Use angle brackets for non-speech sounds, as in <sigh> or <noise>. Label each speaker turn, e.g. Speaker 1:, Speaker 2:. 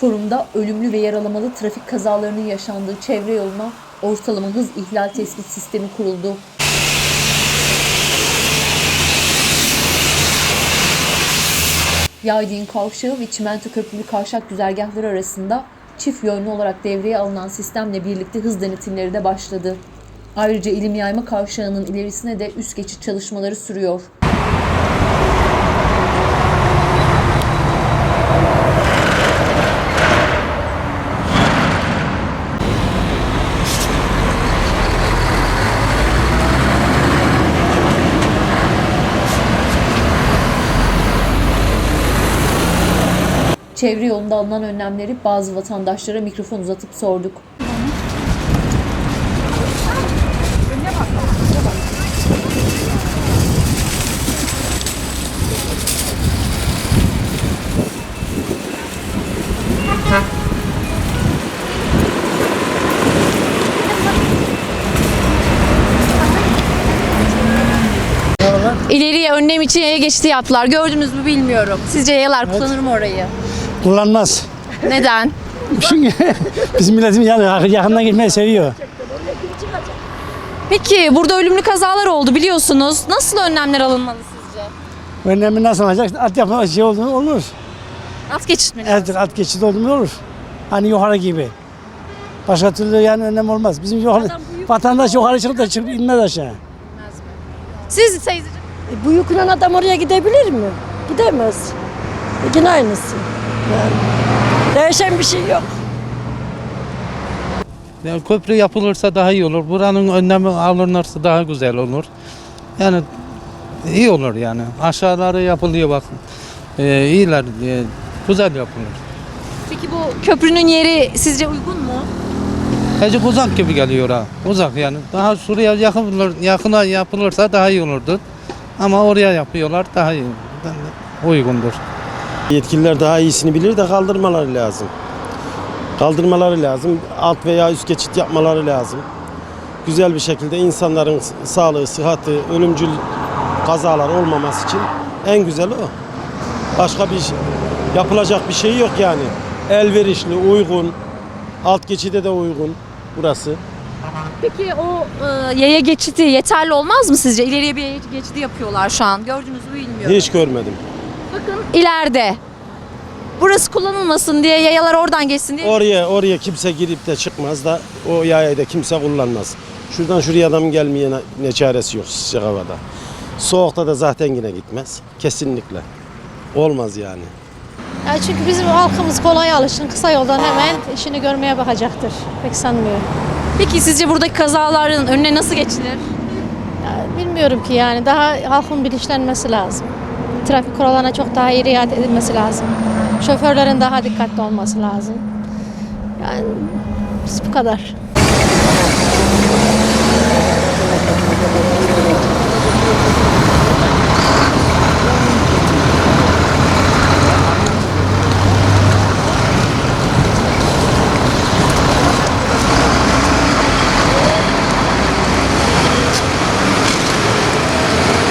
Speaker 1: Çorum'da ölümlü ve yaralamalı trafik kazalarının yaşandığı çevre yoluna ortalama hız ihlal tespit sistemi kuruldu. Yaydığın kavşağı ve çimento köprülü kavşak güzergahları arasında çift yönlü olarak devreye alınan sistemle birlikte hız denetimleri de başladı. Ayrıca ilim yayma kavşağının ilerisine de üst geçit çalışmaları sürüyor. Çevre yolunda alınan önlemleri bazı vatandaşlara mikrofon uzatıp sorduk.
Speaker 2: İleriye önlem için yaya geçidi yaptılar. Gördünüz mü bilmiyorum. Sizce yayalar kullanır mı orayı?
Speaker 3: Kullanmaz.
Speaker 2: Neden?
Speaker 3: Çünkü <laughs> bizim milletimiz yani yakından gitmeyi seviyor.
Speaker 2: Peki burada ölümlü kazalar oldu biliyorsunuz. Nasıl önlemler alınmalı sizce?
Speaker 3: Önlemi nasıl alacak? At yapma şey oldu mu olur.
Speaker 2: At geçit mi?
Speaker 3: Evet, at geçidi oldu mu olur. Hani yukarı gibi. Başka türlü yani önlem olmaz. Bizim yukarı, vatandaş yukarı çıkıp da çıkıp inmez aşağı.
Speaker 2: Siz teyzeciğim.
Speaker 4: E, Bu yıkılan adam oraya gidebilir mi? Gidemez. E, Yine aynısı. Yani. Değişen bir şey yok.
Speaker 5: Yani köprü yapılırsa daha iyi olur. Buranın önlemi alınırsa daha güzel olur. Yani iyi olur yani. Aşağıları yapılıyor bak. Ee, iyiler, e, güzel yapılır.
Speaker 2: Peki bu köprünün yeri sizce uygun mu?
Speaker 5: Azıcık uzak gibi geliyor ha. Uzak yani. Daha şuraya yakın, yakına yapılırsa daha iyi olurdu. Ama oraya yapıyorlar daha iyi. Uygundur.
Speaker 6: Yetkililer daha iyisini bilir de kaldırmaları lazım. Kaldırmaları lazım. Alt veya üst geçit yapmaları lazım. Güzel bir şekilde insanların sağlığı, sıhhati, ölümcül kazalar olmaması için en güzeli o. Başka bir şey- yapılacak bir şey yok yani. Elverişli, uygun. Alt geçide de uygun burası.
Speaker 2: Peki o e, yaya geçidi yeterli olmaz mı sizce? İleriye bir yaya geçidi yapıyorlar şu an. Gördünüz mü bilmiyorum.
Speaker 6: Hiç görmedim.
Speaker 2: Bakın ileride. Burası kullanılmasın diye yayalar oradan geçsin diye.
Speaker 6: Oraya oraya kimse girip de çıkmaz da o yayayı da kimse kullanmaz. Şuradan şuraya adam gelmeye ne- ne çaresi yok sıcak havada. Soğukta da zaten yine gitmez. Kesinlikle. Olmaz yani.
Speaker 7: Ya çünkü bizim halkımız kolay alışın, kısa yoldan hemen işini görmeye bakacaktır. Pek sanmıyorum.
Speaker 2: Peki sizce buradaki kazaların önüne nasıl geçilir?
Speaker 7: Ya bilmiyorum ki yani daha halkın bilinçlenmesi lazım. Trafik kurallarına çok daha iyi riayet edilmesi lazım. Şoförlerin daha dikkatli olması lazım. Yani bu kadar.